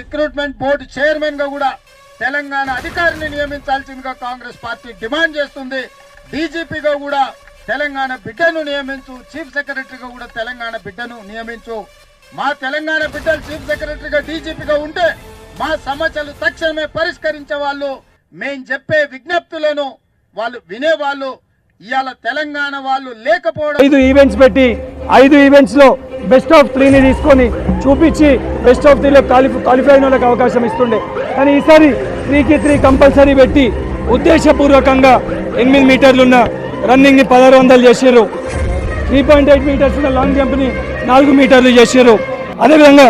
Recruitment board చైర్మన్గా కూడా తెలంగాణ అధికారిని నియమించాల్సిందిగా కాంగ్రెస్ పార్టీ డిమాండ్ చేస్తుంది. డీజీపీగా కూడా తెలంగాణ బిడ్డను నియమించు చీఫ్ సెక్రటరీగా కూడా తెలంగాణ బిడ్డను నియమించు. మా తెలంగాణ బిడ్డలు చీఫ్ సెక్రటరీగా డీజీపీగా ఉంటే మా సమస్యలు తక్షణమే పరిష్కరించే వాళ్ళు మేం చెప్పే విజ్ఞప్తులను వాళ్ళు వినేవాళ్ళు ఇవాళ తెలంగాణ వాళ్ళు లేకపోవడం ఐదు ఈవెంట్స్ పెట్టి ఐదు ఈవెంట్స్లో బెస్ట్ ఆఫ్ త్రీని తీసుకొని చూపించి బెస్ట్ ఆఫ్ త్రీలో క్వాలిఫై క్వాలిఫై అయిన వాళ్ళకి అవకాశం ఇస్తుండే. కానీ ఈసారి త్రీకి త్రీ కంపల్సరీ పెట్టి ఉద్దేశపూర్వకంగా ఎనిమిది మీటర్లున్న రన్నింగ్ని పదహారు వందలు చేసారు త్రీ పాయింట్ ఎయిట్ మీటర్స్ ఉన్న లాంగ్ జంప్ని నాలుగు మీటర్లు చేసారు అదేవిధంగా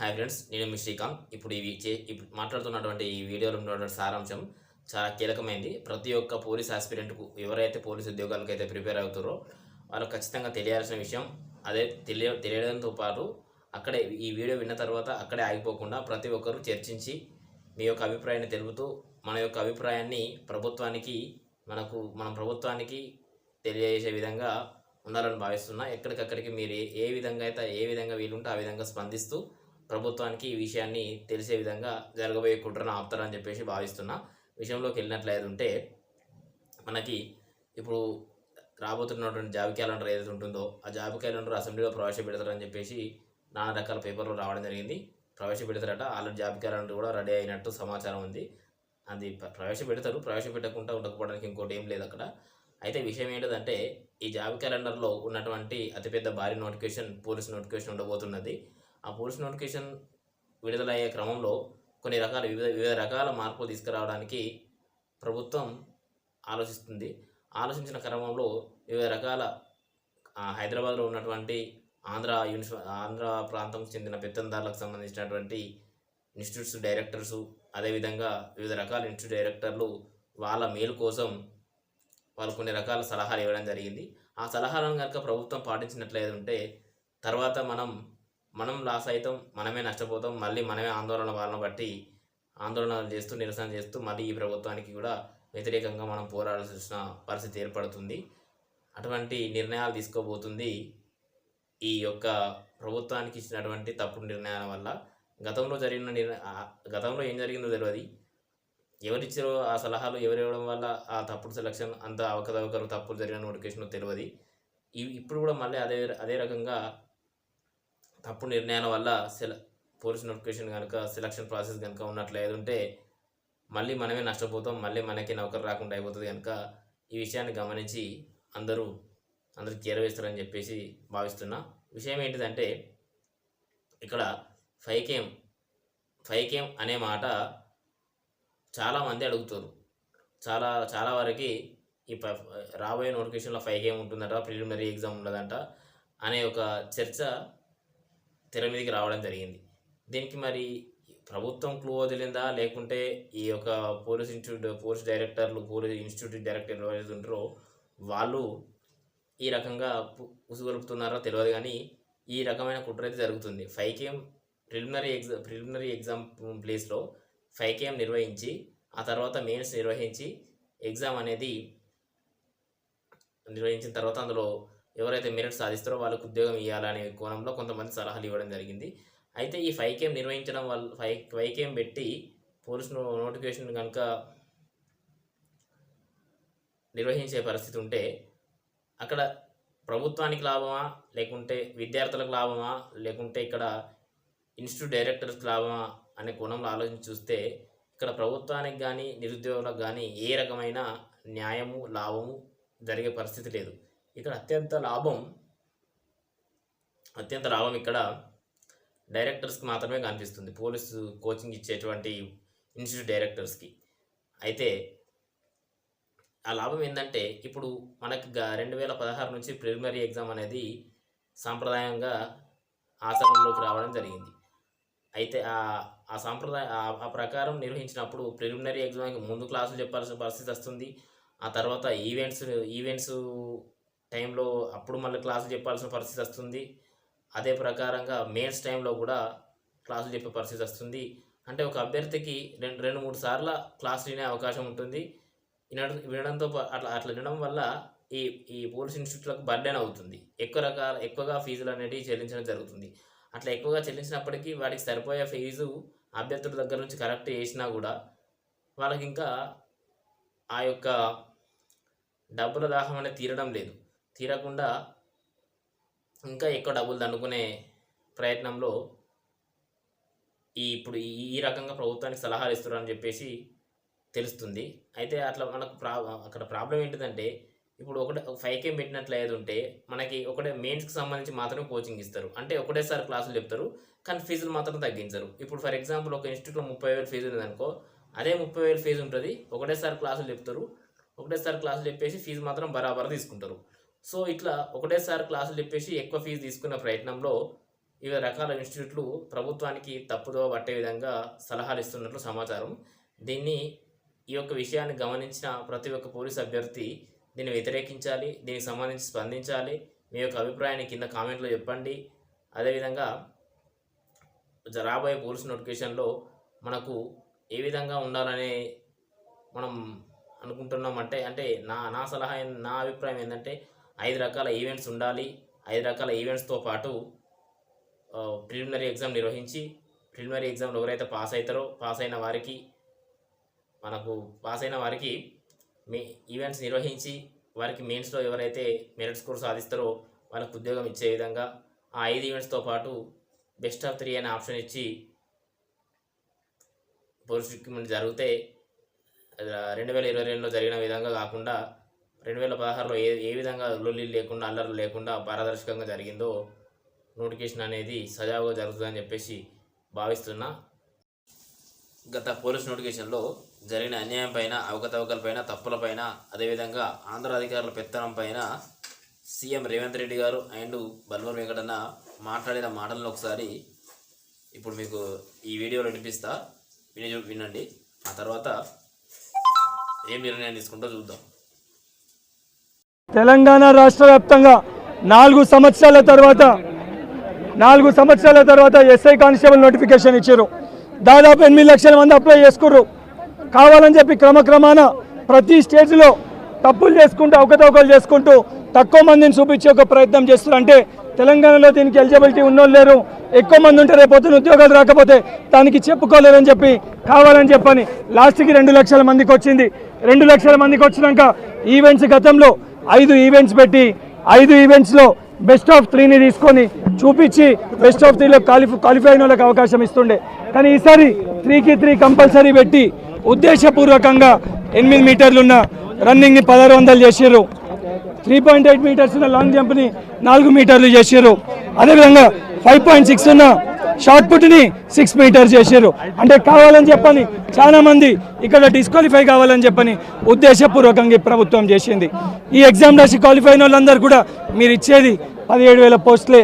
హాయ్ ఫ్రెండ్స్ నేను మీ శ్రీకాంత్. ఇప్పుడు ఇవి చే ఇప్పుడు మాట్లాడుతున్నటువంటి ఈ వీడియోలో ఉన్నటువంటి సారాంశం చాలా కీలకమైంది. ప్రతి ఒక్క పోలీస్ ఆస్పిరెంట్కు ఎవరైతే పోలీస్ ఉద్యోగాలకు అయితే ప్రిపేర్ అవుతారో వాళ్ళకు ఖచ్చితంగా తెలియాల్సిన విషయం అదే తెలియ తెలియడంతో పాటు అక్కడే ఈ వీడియో విన్న తర్వాత అక్కడే ఆగిపోకుండా ప్రతి ఒక్కరూ చర్చించి మీ యొక్క అభిప్రాయాన్ని తెలుపుతూ మన యొక్క అభిప్రాయాన్ని ప్రభుత్వానికి మనకు మన ప్రభుత్వానికి తెలియజేసే విధంగా ఉండాలని భావిస్తున్నా. ఎక్కడికక్కడికి మీరు ఏ- ఏ విధంగా అయితే ఏ విధంగా వీలుంటే ఆ విధంగా స్పందిస్తూ ప్రభుత్వానికి ఈ విషయాన్ని తెలిసే విధంగా జరగబోయే కుట్రను ఆపుతారని చెప్పేసి భావిస్తున్నా. విషయంలోకి వెళ్ళినట్లయితే ఉంటే మనకి ఇప్పుడు రాబోతున్నటువంటి జాబ్ క్యాలెండర్ ఏదైతే ఉంటుందో ఆ జాబ్ క్యాలెండర్ అసెంబ్లీలో ప్రవేశపెడతారని చెప్పేసి నానా రకాల పేపర్లు రావడం జరిగింది. ప్రవేశపెడతారట ఆల్రెడీ జాబ్ క్యాలెండర్ కూడా రెడీ అయినట్టు సమాచారం ఉంది. అది ప్రవేశపెడతారు. ప్రవేశపెట్టకుండా ఉండకపోవడానికి ఇంకోటి ఏం లేదు అక్కడ. అయితే విషయం ఏంటంటే ఈ జాబ్ క్యాలెండర్లో ఉన్నటువంటి అతిపెద్ద భారీ నోటిఫికేషన్ పోలీస్ నోటిఫికేషన్ ఉండబోతున్నది. ఆ పోలీస్ నోటిఫికేషన్ విడుదలయ్యే క్రమంలో కొన్ని రకాల వివిధ వివిధ రకాల మార్పులు తీసుకురావడానికి ప్రభుత్వం ఆలోచిస్తుంది. ఆలోచించిన క్రమంలో వివిధ రకాల హైదరాబాద్లో ఉన్నటువంటి ఆంధ్ర యూనివర్సి ఆంధ్ర ప్రాంతం చెందిన పెత్తందారులకు సంబంధించినటువంటి ఇన్స్టిట్యూట్స్ డైరెక్టర్సు అదేవిధంగా వివిధ రకాల ఇన్స్టిట్యూట్ డైరెక్టర్లు వాళ్ళ మేలు కోసం వాళ్ళు కొన్ని రకాల సలహాలు ఇవ్వడం జరిగింది. ఆ సలహాలను కనుక ప్రభుత్వం పాటించినట్లయితే ఉంటే తర్వాత మనం మనం లాస్ అవుతాం మనమే నష్టపోతాం మళ్ళీ మనమే ఆందోళన వాళ్ళని బట్టి ఆందోళనలు చేస్తూ నిరసన చేస్తూ మళ్ళీ ఈ ప్రభుత్వానికి కూడా వ్యతిరేకంగా మనం పోరాడాల్సిన పరిస్థితి ఏర్పడుతుంది. అటువంటి నిర్ణయాలు తీసుకోబోతుంది ఈ యొక్క ప్రభుత్వానికి ఇచ్చినటువంటి తప్పుడు నిర్ణయాల వల్ల. గతంలో జరిగిన నిర్ణ గతంలో ఏం జరిగిందో తెలియదు ఎవరిచ్చారో ఆ సలహాలు ఎవరు ఇవ్వడం వల్ల ఆ తప్పుడు సెలక్షన్ అంత అవకతవకలు తప్పులు జరిగిన నోటిఫికేషన్ తెలియదు ఇవి ఇప్పుడు కూడా మళ్ళీ అదే అదే రకంగా తప్పుడు నిర్ణయాల వల్ల సెల పోలీస్ నోటిఫికేషన్ కనుక సెలక్షన్ ప్రాసెస్ కనుక ఉన్నట్లయితే ఉంటే మళ్ళీ మనమే నష్టపోతాం మళ్ళీ మనకి నౌకరు రాకుండా అయిపోతుంది కనుక ఈ విషయాన్ని గమనించి అందరూ అందరికి చేరవేస్తారని చెప్పేసి భావిస్తున్నా. విషయం ఏంటిదంటే ఇక్కడ ఫైవ్ కేమ్ ఫైవ్ అనే మాట చాలామంది అడుగుతారు. చాలా చాలా వరకు ఈ రాబోయే నోటిఫికేషన్లో ఫైవ్ కేమ్ ఉంటుందట ప్రిలిమినరీ ఎగ్జామ్ ఉండదంట అనే ఒక చర్చ తెర మీదకి రావడం జరిగింది. దీనికి మరి ప్రభుత్వం క్లూ వదిలిందా? లేకుంటే ఈ యొక్క పోలీస్ ఇన్స్టిట్యూట్ పోలీస్ డైరెక్టర్లు పోలీస్ ఇన్స్టిట్యూట్ డైరెక్టర్లు ఎవరైతే ఉంటారో వాళ్ళు ఈ రకంగా ఉసుగొలుపుతున్నారో తెలియదు కానీ ఈ రకమైన కుట్ర అయితే జరుగుతుంది. Five KM preliminary exam preliminary exam ప్లేస్లో ఫైవ్ కేఎం నిర్వహించి ఆ తర్వాత మెయిన్స్ నిర్వహించి ఎగ్జామ్ అనేది నిర్వహించిన తర్వాత అందులో ఎవరైతే మెరిట్ సాధిస్తారో వాళ్ళకు ఉద్యోగం ఇవ్వాలనే కోణంలో కొంతమంది సలహాలు ఇవ్వడం జరిగింది. అయితే ఈ ఫైవ్ కేఎం నిర్వహించడం వల్ల ఫైవ్ ఫైవ్ కేఎం పెట్టి పోలీస్ నోటిఫికేషన్ కనుక నిర్వహించే పరిస్థితి ఉంటే అక్కడ ప్రభుత్వానికి లాభమా? లేకుంటే విద్యార్థులకు లాభమా? లేకుంటే ఇక్కడ ఇన్స్టిట్యూట్ డైరెక్టర్స్కి లాభమా? అనే కోణంలో ఆలోచించి చూస్తే ఇక్కడ ప్రభుత్వానికి కానీ నిరుద్యోగులకు కానీ ఏ రకమైన న్యాయము లాభము జరిగే పరిస్థితి లేదు. ఇక్కడ అత్యంత లాభం అత్యంత లాభం ఇక్కడ డైరెక్టర్స్కి మాత్రమే కనిపిస్తుంది. పోలీసు కోచింగ్ ఇచ్చేటువంటి ఇన్స్టిట్యూట్ డైరెక్టర్స్కి. అయితే ఆ లాభం ఏంటంటే ఇప్పుడు మనకు గ- రెండు వేల పదహారు నుంచి ప్రిలిమినరీ ఎగ్జామ్ అనేది సాంప్రదాయంగా ఆచరణలోకి రావడం జరిగింది. అయితే ఆ ఆ సాంప్రదాయ ఆ- ప్రకారం నిర్వహించినప్పుడు ప్రిలిమినరీ ఎగ్జామ్కి ముందు క్లాసులు చెప్పాల్సిన పరిస్థితి వస్తుంది. ఆ తర్వాత ఈవెంట్స్ ఈవెంట్స్ టైంలో అప్పుడు మళ్ళీ క్లాసులు చెప్పాల్సిన పరిస్థితి వస్తుంది. అదే ప్రకారంగా మెయిన్స్ టైంలో కూడా క్లాసులు చెప్పే పరిస్థితి వస్తుంది. అంటే ఒక అభ్యర్థికి రెండు రెండు మూడు సార్ల క్లాస్ వినే అవకాశం ఉంటుంది. వినడం వినడంతో అట్లా అట్లా వినడం వల్ల ఈ ఈ పోలీస్ ఇన్స్టిట్యూట్లకు బర్డెన్ అవుతుంది. ఎక్కువ రకాల ఎక్కువగా ఫీజులు అనేవి చెల్లించడం జరుగుతుంది. అట్లా ఎక్కువగా చెల్లించినప్పటికీ వాటికి సరిపోయే ఫీజు అభ్యర్థుల దగ్గర నుంచి కరెక్ట్ చేసినా కూడా వాళ్ళకి ఇంకా ఆ యొక్క డబ్బుల దాహం అనేది తీరడం లేదు. తీరకుండా ఇంకా ఎక్కువ డబ్బులు దండుకునే ప్రయత్నంలో ఈ ఇప్పుడు ఈ ఈ రకంగా ప్రభుత్వానికి సలహాలు ఇస్తున్నారని చెప్పేసి తెలుస్తుంది. అయితే అట్లా మనకు ప్రా అక్కడ ప్రాబ్లం ఏంటిదంటే ఇప్పుడు ఒకటే ఫైవ్ కేమ్ పెట్టినట్లు ఏది ఉంటే మనకి ఒకటే మెయిన్స్కి సంబంధించి మాత్రమే కోచింగ్ ఇస్తారు. అంటే ఒకటేసారి క్లాసులు చెప్తారు కానీ ఫీజులు మాత్రం తగ్గించరు. ఇప్పుడు ఫర్ ఎగ్జాంపుల్ ఒక ఇన్స్టిట్యూట్లో ముప్పై వేలు ఫీజు ఉందనుకో అదే ముప్పై వేలు ఫీజు ఉంటుంది ఒకటేసారి క్లాసులు చెప్తారు ఒకటేసారి క్లాసులు చెప్పేసి ఫీజు మాత్రం బరాబర్ తీసుకుంటారు. సో ఇట్లా ఒకటేసారి క్లాసులు చెప్పేసి ఎక్కువ ఫీజు తీసుకున్న ప్రయత్నంలో వివిధ రకాల ఇన్స్టిట్యూట్లు ప్రభుత్వానికి తప్పుదో పట్టే విధంగా సలహాలు ఇస్తున్నట్లు సమాచారం. దీన్ని ఈ యొక్క విషయాన్ని గమనించిన ప్రతి ఒక్క పోలీస్ అభ్యర్థి దీన్ని వ్యతిరేకించాలి దీనికి సంబంధించి స్పందించాలి. మీ యొక్క అభిప్రాయాన్ని కింద కామెంట్లో చెప్పండి. అదేవిధంగా రాబోయే పోలీస్ నోటిఫికేషన్లో మనకు ఏ విధంగా ఉండాలనే మనం అనుకుంటున్నాం అంటే అంటే నా నా సలహా నా అభిప్రాయం ఏంటంటే ఐదు రకాల ఈవెంట్స్ ఉండాలి. ఐదు రకాల ఈవెంట్స్తో పాటు ప్రిలిమినరీ ఎగ్జామ్ నిర్వహించి ప్రిలిమినరీ ఎగ్జామ్లో ఎవరైతే పాస్ అవుతారో పాస్ అయిన వారికి మనకు పాస్ అయిన వారికి మే ఈవెంట్స్ నిర్వహించి వారికి మెయిన్స్లో ఎవరైతే మెరిట్ స్కోర్ సాధిస్తారో వాళ్ళకు ఉద్యోగం ఇచ్చే విధంగా ఆ ఐదు ఈవెంట్స్తో పాటు బెస్ట్ ఆఫ్ త్రీ అనే ఆప్షన్ ఇచ్చి పోలీస్ రిక్రూట్మెంట్ జరిగితే రెండు వేల ఇరవై రెండులో జరిగిన విధంగా కాకుండా రెండు వేల పదహారులో ఏ ఏ విధంగా లొల్లి లేకుండా అల్లర్లు లేకుండా పారదర్శకంగా జరిగిందో నోటిఫికేషన్ అనేది సజావుగా జరుగుతుందని చెప్పేసి భావిస్తున్నా. గత పోలీస్ నోటిఫికేషన్లో జరిగిన అన్యాయం పైన అవకతవకలపైన తప్పులపైన అదేవిధంగా ఆంధ్ర అధికారుల పెత్తనం పైన సీఎం రేవంత్ రెడ్డి గారు అండ్ బల్వర్ వెంకటన్న మాట్లాడిన మాటలను ఒకసారి ఇప్పుడు మీకు ఈ వీడియోలో వినిపిస్తా. విని వినండి. ఆ తర్వాత ఏం నిర్ణయం తీసుకుంటో చూద్దాం. తెలంగాణ రాష్ట్ర వ్యాప్తంగా నాలుగు సంవత్సరాల తర్వాత నాలుగు సంవత్సరాల తర్వాత ఎస్ఐ కానిస్టేబుల్ నోటిఫికేషన్ ఇచ్చారు. దాదాపు ఎనిమిది లక్షల మంది అప్లై చేసుకుర్రు. కావాలని చెప్పి క్రమక్రమాన ప్రతి స్టేజ్లో తప్పులు చేసుకుంటూ అవకతవకలు చేసుకుంటూ తక్కువ మందిని చూపించే ఒక ప్రయత్నం చేస్తున్నారు. అంటే తెలంగాణలో దీనికి ఎలిజిబిలిటీ ఉన్నోళ్ళు లేరు. ఎక్కువ మంది ఉంటే రేపొద్దున ఉద్యోగాలు రాకపోతే దానికి చెప్పుకోలేరని చెప్పి కావాలని చెప్పని లాస్ట్కి రెండు లక్షల మందికి వచ్చింది. రెండు లక్షల మందికి వచ్చినాక ఈవెంట్స్ గతంలో ఐదు ఈవెంట్స్ పెట్టి ఐదు ఈవెంట్స్లో బెస్ట్ ఆఫ్ త్రీని తీసుకొని చూపించి బెస్ట్ ఆఫ్ త్రీలో క్వాలిఫై క్వాలిఫై అయిన వాళ్ళకి అవకాశం ఇస్తుండే. కానీ ఈసారి త్రీకి త్రీ కంపల్సరీ పెట్టి ఉద్దేశపూర్వకంగా ఎనిమిది మీటర్లున్న రన్నింగ్ని పదహారు వందలు చేసారు త్రీ పాయింట్ ఎయిట్ మీటర్స్ ఉన్న లాంగ్ జంప్ని నాలుగు మీటర్లు చేసారు అదేవిధంగా ఫైవ్ పాయింట్ సిక్స్ ఉన్న షార్ట్ పుట్ని సిక్స్ మీటర్స్ చేసారు అంటే కావాలని చెప్పని చాలామంది ఇక్కడ డిస్క్వాలిఫై కావాలని చెప్పని ఉద్దేశపూర్వకంగా ప్రభుత్వం చేసింది. ఈ ఎగ్జామ్ రాసి క్వాలిఫై అయిన వాళ్ళందరూ కూడా మీరు ఇచ్చేది పదిహేడు వేల పోస్టులే.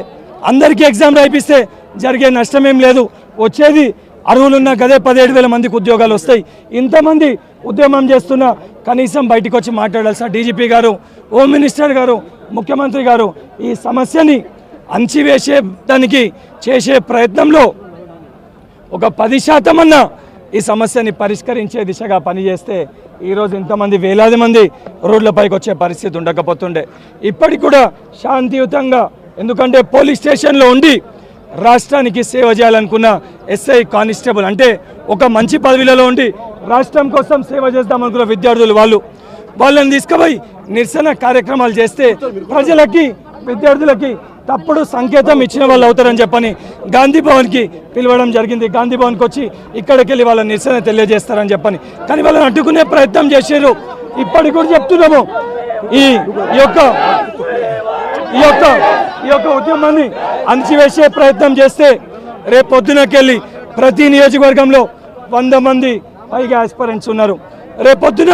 అందరికీ ఎగ్జామ్ రాయిపిస్తే జరిగే నష్టం ఏం లేదు. వచ్చేది అర్హులున్న గదే పదిహేడు వేల మందికి ఉద్యోగాలు వస్తాయి. ఇంతమంది ఉద్యమం చేస్తున్న కనీసం బయటకు వచ్చి మాట్లాడాల్సిన డీజీపీ గారు హోమ్ మినిస్టర్ గారు ముఖ్యమంత్రి గారు ఈ సమస్యని అంచివేసే దానికి చేసే ప్రయత్నంలో ఒక పది శాతం అన్న ఈ సమస్యని పరిష్కరించే దిశగా పనిచేస్తే ఈరోజు ఇంతమంది వేలాది మంది రోడ్లపైకి వచ్చే పరిస్థితి ఉండకపోతుండే. ఇప్పటికి కూడా శాంతియుతంగా ఎందుకంటే పోలీస్ స్టేషన్లో ఉండి రాష్ట్రానికి సేవ చేయాలనుకున్న ఎస్ఐ కానిస్టేబుల్ అంటే ఒక మంచి పదవిలలో ఉండి రాష్ట్రం కోసం సేవ చేద్దామనుకున్న విద్యార్థులు వాళ్ళు. వాళ్ళని తీసుకుపోయి నిరసన కార్యక్రమాలు చేస్తే ప్రజలకి విద్యార్థులకి తప్పుడు సంకేతం ఇచ్చిన వాళ్ళు అవుతారని చెప్పని గాంధీ భవన్కి పిలవడం జరిగింది. గాంధీ భవన్కి వచ్చి ఇక్కడికి వెళ్ళి వాళ్ళ నిరసన తెలియజేస్తారని చెప్పని. కానీ వాళ్ళని అడ్డుకునే ప్రయత్నం చేశారు ఇప్పటికి కూడా చెప్తున్నాము. ఈ ఈ యొక్క ఈ యొక్క ఈ యొక్క ఉద్యమాన్ని అణచివేసే ప్రయత్నం చేస్తే రేపు పొద్దునకెళ్ళి ప్రతి నియోజకవర్గంలో వంద మంది పైగా ఆస్పరెంట్స్ ఉన్నారు. రేపు పొద్దున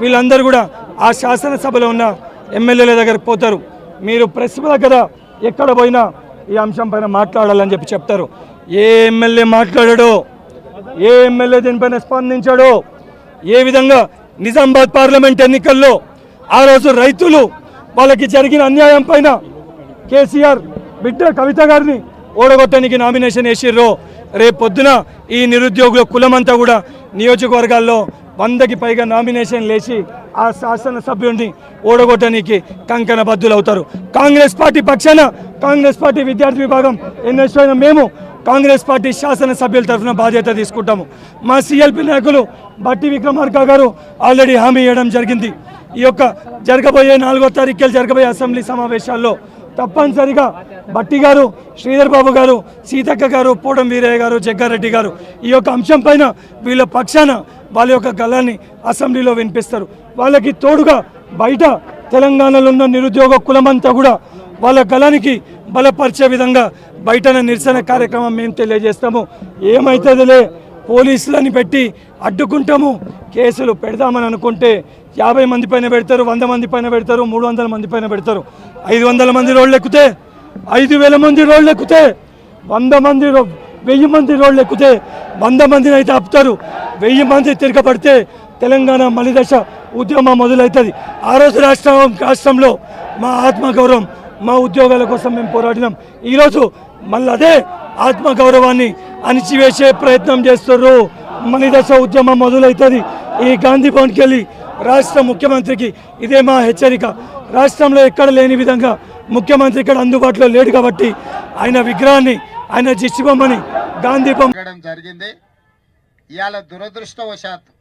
వీళ్ళందరూ కూడా ఆ శాసనసభలో ఉన్న ఎమ్మెల్యేల దగ్గరకు పోతారు. మీరు ప్రెస్ దగ్గర ఎక్కడ పోయినా ఈ అంశం పైన మాట్లాడాలని చెప్పి చెప్తారు. ఏ ఎమ్మెల్యే మాట్లాడాడో ఏ ఎమ్మెల్యే దీనిపైన స్పందించాడో ఏ విధంగా నిజామాబాద్ పార్లమెంట్ ఎన్నికల్లో ఆ రోజు రైతులు వాళ్ళకి జరిగిన అన్యాయం పైన కేసీఆర్ బిడ్డ కవిత గారిని ఓడగొట్టడానికి నామినేషన్ వేసిర్రో రేపు పొద్దున ఈ నిరుద్యోగుల కులమంతా కూడా నియోజకవర్గాల్లో వందకి పైగా నామినేషన్ లేచి ఆ శాసనసభ్యుడిని ఓడగొట్టడానికి కంకణ బద్దులవుతారు కాంగ్రెస్ పార్టీ పక్షాన కాంగ్రెస్ పార్టీ విద్యార్థి విభాగం ఎన్ఎస్ఓ మేము కాంగ్రెస్ పార్టీ శాసనసభ్యుల తరఫున బాధ్యత తీసుకుంటాము. మా సిఎల్పి నాయకులు బట్టి విక్రమార్క గారు ఆల్రెడీ హామీ ఇవ్వడం జరిగింది. ఈ యొక్క జరగబోయే నాలుగో తారీఖు జరగబోయే అసెంబ్లీ సమావేశాల్లో తప్పనిసరిగా బట్టి గారు శ్రీధర్ బాబు గారు సీతక్క గారు పూడం వీరయ్య గారు జగ్గారెడ్డి గారు ఈ యొక్క అంశం పైన వీళ్ళ పక్షాన వాళ్ళ యొక్క గలాన్ని అసెంబ్లీలో వినిపిస్తారు. వాళ్ళకి తోడుగా బయట తెలంగాణలో ఉన్న నిరుద్యోగ కులమంతా కూడా వాళ్ళ గళానికి బలపరిచే విధంగా బయటన నిరసన కార్యక్రమం మేము తెలియజేస్తాము. ఏమైతుందిలే? పోలీసులని పెట్టి అడ్డుకుంటాము. కేసులు పెడదామని అనుకుంటే యాభై మంది పైన పెడతారు వంద మంది పైన పెడతారు మూడు వందల మంది పైన పెడతారు. ఐదు వందల మంది రోడ్లు ఎక్కితే ఐదు వేల మంది రోడ్లు ఎక్కితే వంద మంది రో- వెయ్యి మంది రోడ్లు ఎక్కితే వంద మందిని అయితే ఆపుతారు. వెయ్యి మంది తిరగబడితే తెలంగాణ మలిదశ ఉద్యమం మొదలవుతుంది. ఆ రోజు రాష్ట్రం రాష్ట్రంలో మా ఆత్మగౌరవం మా ఉద్యోగాల కోసం మేము పోరాడినాం. ఈరోజు మళ్ళీ అదే ఆత్మగౌరవాన్ని అణిచివేసే ప్రయత్నం చేస్తారు మణిదశ ఉద్యమం మొదలవుతుంది ఈ గాంధీ భవన్కి వెళ్ళి రాష్ట్ర ముఖ్యమంత్రికి ఇదే మా హెచ్చరిక. రాష్ట్రంలో ఎక్కడ లేని విధంగా ముఖ్యమంత్రి ఇక్కడ అందుబాటులో లేడు కాబట్టి ఆయన విగ్రహాన్ని ఆయన జిచ్చిబొమ్మని గాంధీ బొమ్మ జరిగింది. ఇవాళ దురదృష్టవశాత్తు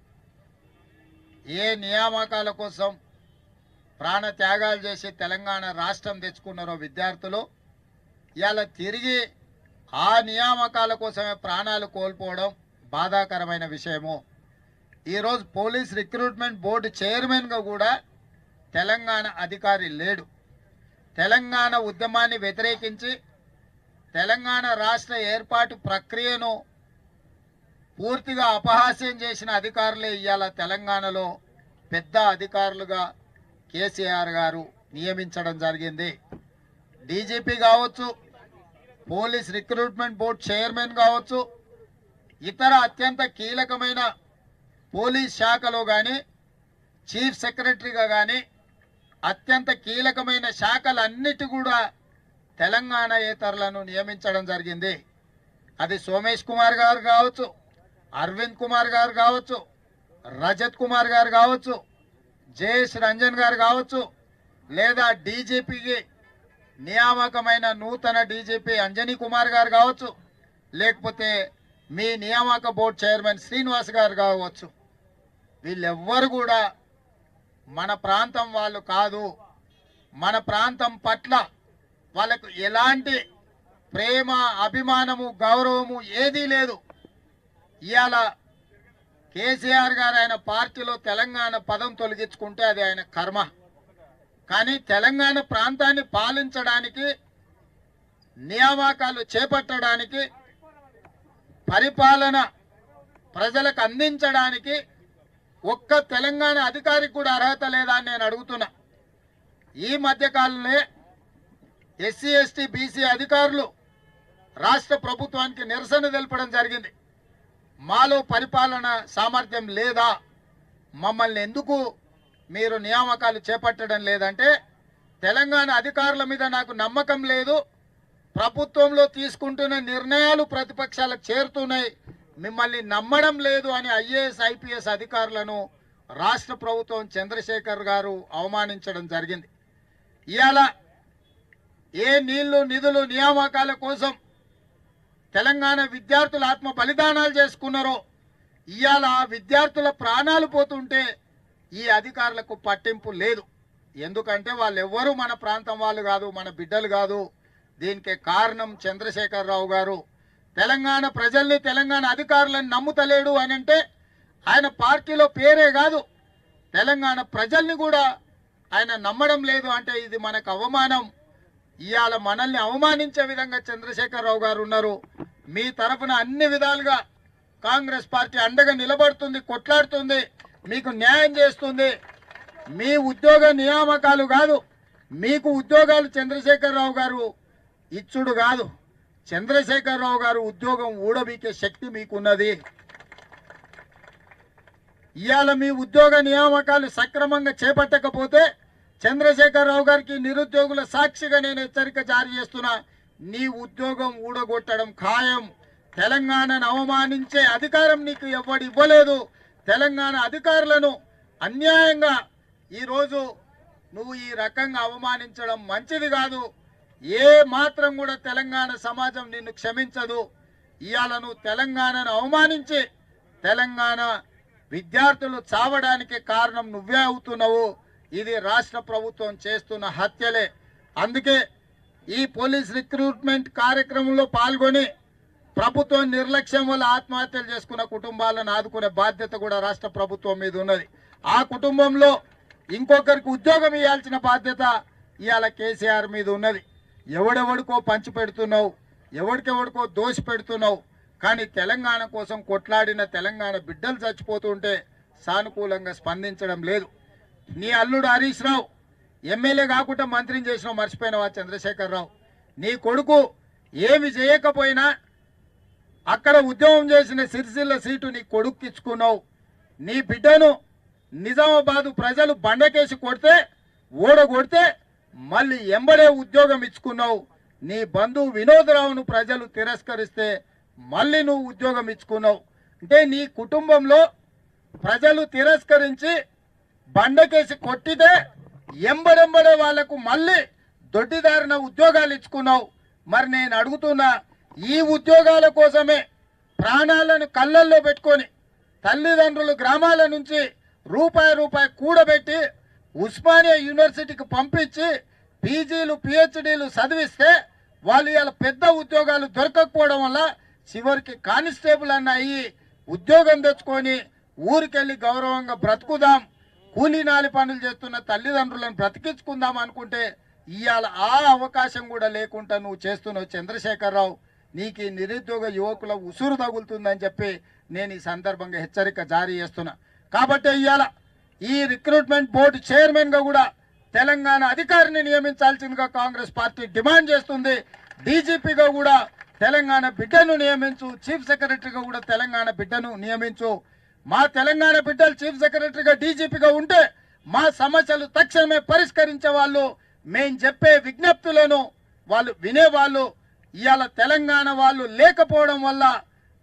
ఏ నియామకాల కోసం ప్రాణ త్యాగాలు చేసి తెలంగాణ రాష్ట్రం తెచ్చుకున్నారో విద్యార్థులు ఇవాళ తిరిగి ఆ నియామకాల కోసమే ప్రాణాలు కోల్పోవడం బాధాకరమైన విషయము. ఈరోజు పోలీస్ రిక్రూట్మెంట్ బోర్డు చైర్మన్గా కూడా తెలంగాణ అధికారి లేడు. తెలంగాణ ఉద్యమాన్ని వ్యతిరేకించి తెలంగాణ రాష్ట్ర ఏర్పాటు ప్రక్రియను పూర్తిగా అపహాస్యం చేసిన అధికారులే ఇవాళ తెలంగాణలో పెద్ద అధికారులుగా కేసీఆర్ గారు నియమించడం జరిగింది. డీజీపీ కావచ్చు పోలీస్ రిక్రూట్మెంట్ బోర్డు చైర్మన్ కావచ్చు ఇతర అత్యంత కీలకమైన పోలీస్ శాఖలో కానీ చీఫ్ సెక్రటరీగా కానీ అత్యంత కీలకమైన శాఖలన్నిటి కూడా తెలంగాణ ఏతరులను నియమించడం జరిగింది. అది సోమేష్ కుమార్ గారు కావచ్చు అరవింద్ కుమార్ గారు కావచ్చు రజత్ కుమార్ గారు కావచ్చు జయేష్ రంజన్ గారు కావచ్చు లేదా డీజీపీకి నియామకమైన నూతన డీజీపీ అంజనీ కుమార్ గారు కావచ్చు లేకపోతే మీ నియామక బోర్డు చైర్మన్ శ్రీనివాస్ గారు కావచ్చు. వీళ్ళెవ్వరు కూడా మన ప్రాంతం వాళ్ళు కాదు. మన ప్రాంతం పట్ల వాళ్ళకు ఎలాంటి ప్రేమ అభిమానము గౌరవము ఏదీ లేదు. ఇవాళ కేసీఆర్ గారు ఆయన పార్టీలో తెలంగాణ పదం తొలగించుకుంటే అది ఆయన కర్మ. కానీ తెలంగాణ ప్రాంతాన్ని పాలించడానికి నియామకాలు చేపట్టడానికి పరిపాలన ప్రజలకు అందించడానికి ఒక్క తెలంగాణ అధికారికి కూడా అర్హత లేదా అని నేను అడుగుతున్నా. ఈ మధ్యకాలంలో ఎస్సీ ఎస్టీ బీసీ అధికారులు రాష్ట్ర ప్రభుత్వానికి నిరసన తెలపడం జరిగింది. మాలో పరిపాలన సామర్థ్యం లేదా? మమ్మల్ని ఎందుకు మీరు నియామకాలు చేపట్టడం లేదంటే తెలంగాణ అధికారుల మీద నాకు నమ్మకం లేదు. ప్రభుత్వంలో తీసుకుంటున్న నిర్ణయాలు ప్రతిపక్షాలకు చేరుతున్నాయి. మిమ్మల్ని నమ్మడం లేదు అని ఐఏఎస్ ఐపీఎస్ అధికారులను రాష్ట్ర ప్రభుత్వం చంద్రశేఖర్ గారు అవమానించడం జరిగింది. ఇవాళ ఏ నీళ్ళు నిధులు నియామకాల కోసం తెలంగాణ విద్యార్థులు ఆత్మ బలిదానాలు చేసుకున్నారో ఇవాళ విద్యార్థుల ప్రాణాలు పోతుంటే ఈ అధికారులకు పట్టింపు లేదు. ఎందుకంటే వాళ్ళు ఎవ్వరూ మన ప్రాంతం వాళ్ళు కాదు మన బిడ్డలు కాదు. దీనికి కారణం చంద్రశేఖరరావు గారు. తెలంగాణ ప్రజల్ని తెలంగాణ అధికారులను నమ్ముతలేడు అని అంటే ఆయన పార్టీలో పేరే కాదు. తెలంగాణ ప్రజల్ని కూడా ఆయన నమ్మడం లేదు అంటే ఇది మనకు అవమానం. ఇవాళ మనల్ని అవమానించే విధంగా చంద్రశేఖరరావు గారు ఉన్నారు. మీ తరఫున అన్ని విధాలుగా కాంగ్రెస్ పార్టీ అండగా నిలబడుతుంది కొట్లాడుతుంది. మీకు న్యాయం చేస్తుంది. మీ ఉద్యోగ నియామకాలు కాదు. మీకు ఉద్యోగాలు చంద్రశేఖరరావు గారు ఇచ్చుడు కాదు. చంద్రశేఖరరావు గారు ఉద్యోగం ఊడబీకే శక్తి మీకున్నది. ఇవాళ మీ ఉద్యోగ నియామకాలు సక్రమంగా చేపట్టకపోతే చంద్రశేఖరరావు గారికి నిరుద్యోగుల సాక్షిగా నేను హెచ్చరిక జారీ చేస్తున్నా. నీ ఉద్యోగం ఊడగొట్టడం ఖాయం. తెలంగాణను అవమానించే అధికారం నీకు ఎవడు ఇవ్వలేదు. తెలంగాణ అధికారులను అన్యాయంగా ఈరోజు నువ్వు ఈ రకంగా అవమానించడం మంచిది కాదు. ఏ మాత్రం కూడా తెలంగాణ సమాజం నిన్ను క్షమించదు. ఇవాళ నువ్వు తెలంగాణను అవమానించి తెలంగాణ విద్యార్థులు చావడానికి కారణం నువ్వే అవుతున్నావు. ఇది రాష్ట్ర ప్రభుత్వం చేస్తున్న హత్యలే. అందుకే ఈ పోలీస్ రిక్రూట్మెంట్ కార్యక్రమంలో పాల్గొని ప్రభుత్వం నిర్లక్ష్యం వల్ల ఆత్మహత్యలు చేసుకున్న కుటుంబాలను ఆదుకునే బాధ్యత కూడా రాష్ట్ర ప్రభుత్వం మీద ఉన్నది. ఆ కుటుంబంలో ఇంకొకరికి ఉద్యోగం ఇవ్వాల్సిన బాధ్యత ఇవాళ కేసీఆర్ మీద ఉన్నది. ఎవడెవడికో పంచి పెడుతున్నావు ఎవడికెవడికో దోషి పెడుతున్నావు కానీ తెలంగాణ కోసం కొట్లాడిన తెలంగాణ బిడ్డలు చచ్చిపోతుంటే సానుకూలంగా స్పందించడం లేదు. నీ అల్లుడు హరీష్ రావు ఎమ్మెల్యే కాకుండా మంత్రిని చేసినావు మర్చిపోయినవా చంద్రశేఖరరావు నీ కొడుకు ఏమి చేయకపోయినా అక్కడ ఉద్యమం చేసిన సిరిసిల్ల సీటు నీ కొడుకు ఇచ్చుకున్నావు. నీ బిడ్డను నిజామాబాదు ప్రజలు బండకేసి కొడితే ఓడ కొడితే మళ్ళీ ఎంబడే ఉద్యోగం ఇచ్చుకున్నావు. నీ బంధువు వినోదరావును ప్రజలు తిరస్కరిస్తే మళ్ళీ నువ్వు ఉద్యోగం ఇచ్చుకున్నావు. అంటే నీ కుటుంబంలో ప్రజలు తిరస్కరించి బండకేసి కొట్టితే ఎంబడెంబడే వాళ్ళకు మళ్ళీ దొడ్డిదారిన ఉద్యోగాలు ఇచ్చుకున్నావు. మరి నేను అడుగుతున్నా ఈ ఉద్యోగాల కోసమే ప్రాణాలను కళ్ళల్లో పెట్టుకొని తల్లిదండ్రులు గ్రామాల నుంచి రూపాయి రూపాయి కూడబెట్టి ఉస్మానియా యూనివర్సిటీకి పంపించి పీజీలు పిహెచ్డీలు చదివిస్తే వాళ్ళు ఇలా పెద్ద ఉద్యోగాలు దొరకకపోవడం వల్ల చివరికి కానిస్టేబుల్ అన్న అయ్యి ఉద్యోగం తెచ్చుకొని ఊరికెళ్ళి గౌరవంగా బ్రతుకుదాం కూలీనాలి పనులు చేస్తున్న తల్లిదండ్రులను బ్రతికించుకుందాం అనుకుంటే ఇవాళ ఆ అవకాశం కూడా లేకుండా నువ్వు చేస్తున్నావు చంద్రశేఖరరావు. నీకు ఈ నిరుద్యోగ యువకుల ఉసురు తగులుతుందని చెప్పి నేను ఈ సందర్భంగా హెచ్చరిక జారీ చేస్తున్నా. కాబట్టి ఇవాళ ఈ రిక్రూట్మెంట్ బోర్డు చైర్మన్గా కూడా తెలంగాణ అధికారిని నియమించాల్సిందిగా కాంగ్రెస్ పార్టీ డిమాండ్ చేస్తుంది. డీజీపీగా కూడా తెలంగాణ బిడ్డను నియమించు చీఫ్ సెక్రటరీగా కూడా తెలంగాణ బిడ్డను నియమించు. మా తెలంగాణ బిడ్డలు చీఫ్ సెక్రటరీగా డీజీపీగా ఉంటే మా సమస్యలు తక్షణమే పరిష్కరించే వాళ్ళు మేము చెప్పే విజ్ఞప్తులను వాళ్ళు వినేవాళ్ళు ఇవాళ తెలంగాణ వాళ్ళు లేకపోవడం వల్ల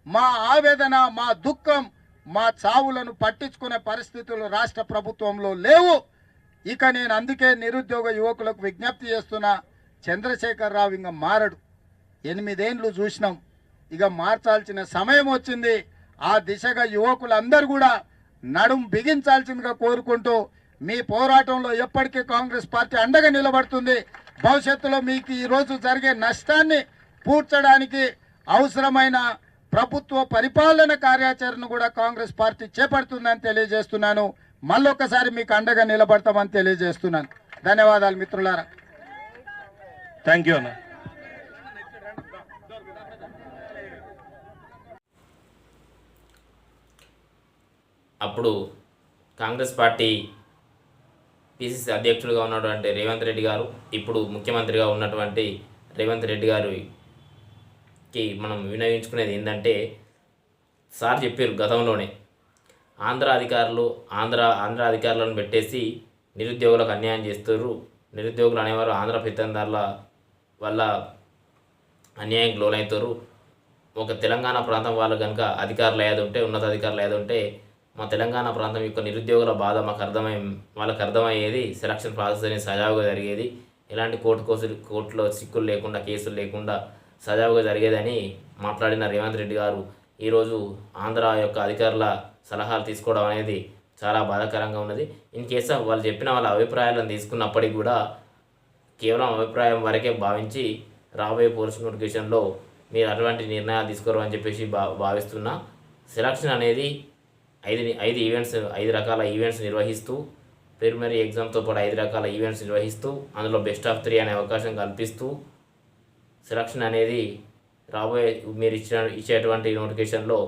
మా ఆవేదన మా దుఃఖం మా చావులను పట్టించుకునే పరిస్థితులు రాష్ట్ర ప్రభుత్వంలో లేవు. ఇక నేను అందుకే నిరుద్యోగ యువకులకు విజ్ఞప్తి చేస్తున్నా చంద్రశేఖర్ రావు ఇంకా మారడు. ఎనిమిదేండ్లు చూసినాం. ఇక మార్చాల్సిన సమయం వచ్చింది. ఆ దిశగా యువకులందరూ కూడా నడుం బిగించాల్సిందిగా కోరుకుంటూ మీ పోరాటంలో ఎప్పటికీ కాంగ్రెస్ పార్టీ అండగా నిలబడుతుంది. భవిష్యత్తులో మీకు ఈరోజు జరిగే నష్టాన్ని పూడ్చడానికి అవసరమైన ప్రభుత్వ పరిపాలన కార్యాచరణ కూడా కాంగ్రెస్ పార్టీ చేపడుతుందని తెలియజేస్తున్నాను. మళ్ళొకసారి మీకు అండగా నిలబడతామని తెలియజేస్తున్నాను. ధన్యవాదాలు మిత్రులారా. థ్యాంక్ యూ అన్న. అప్పుడు కాంగ్రెస్ పార్టీ పిసిసి అధ్యక్షుడిగా ఉన్నటువంటి రేవంత్ రెడ్డి గారు ఇప్పుడు ముఖ్యమంత్రిగా ఉన్నటువంటి రేవంత్ రెడ్డి కి మనం వినియోగించుకునేది ఏంటంటే సార్ చెప్పారు గతంలోనే. ఆంధ్ర అధికారులు ఆంధ్ర ఆంధ్ర అధికారులను పెట్టేసి నిరుద్యోగులకు అన్యాయం చేస్తారు నిరుద్యోగులు అనేవారు ఆంధ్ర పెత్తందారుల వల్ల అన్యాయంకి లోనవుతారు ఒక తెలంగాణ ప్రాంతం వాళ్ళు కనుక అధికారులు ఏది ఉంటే ఉన్నతాధికారులు ఏది ఉంటే మా తెలంగాణ ప్రాంతం యొక్క నిరుద్యోగుల బాధ మాకు అర్థమై వాళ్ళకి అర్థమయ్యేది సెలక్షన్ ప్రాసెస్ అనేది సజావుగా జరిగేది. ఎలాంటి కోర్టు కోసం కోర్టులో సిక్కులు లేకుండా కేసులు లేకుండా సజావుగా జరిగేదని మాట్లాడిన రేవంత్ రెడ్డి గారు ఈరోజు ఆంధ్ర యొక్క అధికారుల సలహాలు తీసుకోవడం అనేది చాలా బాధాకరంగా ఉన్నది. ఇన్ కేస్ వాళ్ళు చెప్పిన వాళ్ళ అభిప్రాయాలను తీసుకున్నప్పటికీ కూడా కేవలం అభిప్రాయం వరకే భావించి రాబోయే పోలీస్ నోటిఫికేషన్లో మీరు అటువంటి నిర్ణయాలు తీసుకోరు అని చెప్పేసి భా భావిస్తున్నా సెలక్షన్ అనేది ఐదు ఐదు ఈవెంట్స్ ఐదు రకాల ఈవెంట్స్ నిర్వహిస్తూ ప్రిలిమినరీ ఎగ్జామ్తో పాటు ఐదు రకాల ఈవెంట్స్ నిర్వహిస్తూ అందులో బెస్ట్ ఆఫ్ త్రీ అనే అవకాశం కల్పిస్తూ సెలక్షన్ అనేది రాబోయే మీరు ఇచ్చిన ఇచ్చేటువంటి నోటిఫికేషన్లో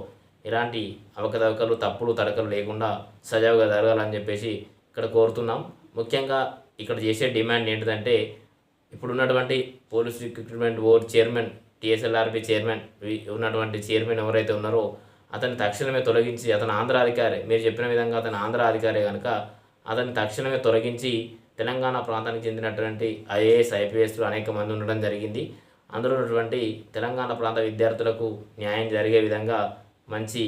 ఎలాంటి అవకతవకలు తప్పులు తడకలు లేకుండా సజావుగా జరగాలని చెప్పేసి ఇక్కడ కోరుతున్నాం. ముఖ్యంగా ఇక్కడ చేసే డిమాండ్ ఏంటిదంటే ఇప్పుడున్నటువంటి police recruitment board chairman TSLRP chairman ఉన్నటువంటి చైర్మన్ ఎవరైతే ఉన్నారో అతన్ని తక్షణమే తొలగించి అతను ఆంధ్ర అధికారి మీరు చెప్పిన విధంగా అతను ఆంధ్ర అధికారి కనుక అతన్ని తక్షణమే తొలగించి తెలంగాణ ప్రాంతానికి చెందినటువంటి ఐఏఎస్ ఐపీఎస్లు అనేక మంది ఉండడం జరిగింది. అందులో ఉన్నటువంటి తెలంగాణ ప్రాంత విద్యార్థులకు న్యాయం జరిగే విధంగా మంచి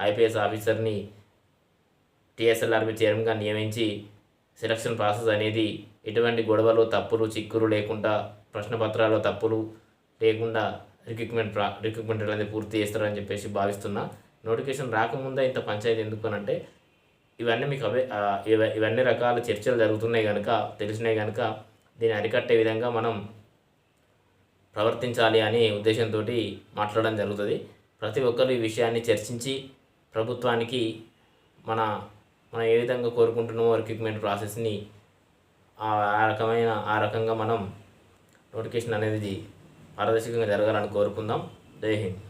ఐపీఎస్ ఆఫీసర్ని టీఎస్ఎల్ఆర్బి చైర్మన్గా నియమించి సెలక్షన్ ప్రాసెస్ అనేది ఎటువంటి గొడవలు తప్పులు చిక్కులు లేకుండా ప్రశ్నపత్రాలు తప్పులు లేకుండా రిక్రూట్మెంట్ ప్రా రిక్రూట్మెంట్ అనేది పూర్తి చేస్తారని చెప్పేసి భావిస్తున్నా. నోటిఫికేషన్ రాకముందే ఇంత పంచాయతీ ఎందుకు అంటే ఇవన్నీ మీకు అవే ఇవ- ఇవన్నీ రకాల చర్చలు జరుగుతున్నాయి కనుక తెలిసినాయి కనుక దీన్ని అరికట్టే విధంగా మనం ప్రవర్తించాలి అనే ఉద్దేశంతో మాట్లాడడం జరుగుతుంది. ప్రతి ఒక్కరు ఈ విషయాన్ని చర్చించి ప్రభుత్వానికి మన మనం ఏ విధంగా కోరుకుంటున్నామో రిక్రూట్మెంట్ ప్రాసెస్ని ఆ ఆ రకమైన ఆ రకంగా మనం నోటిఫికేషన్ అనేది పారదర్శకంగా జరగాలని కోరుకుందాం. జై హింద్.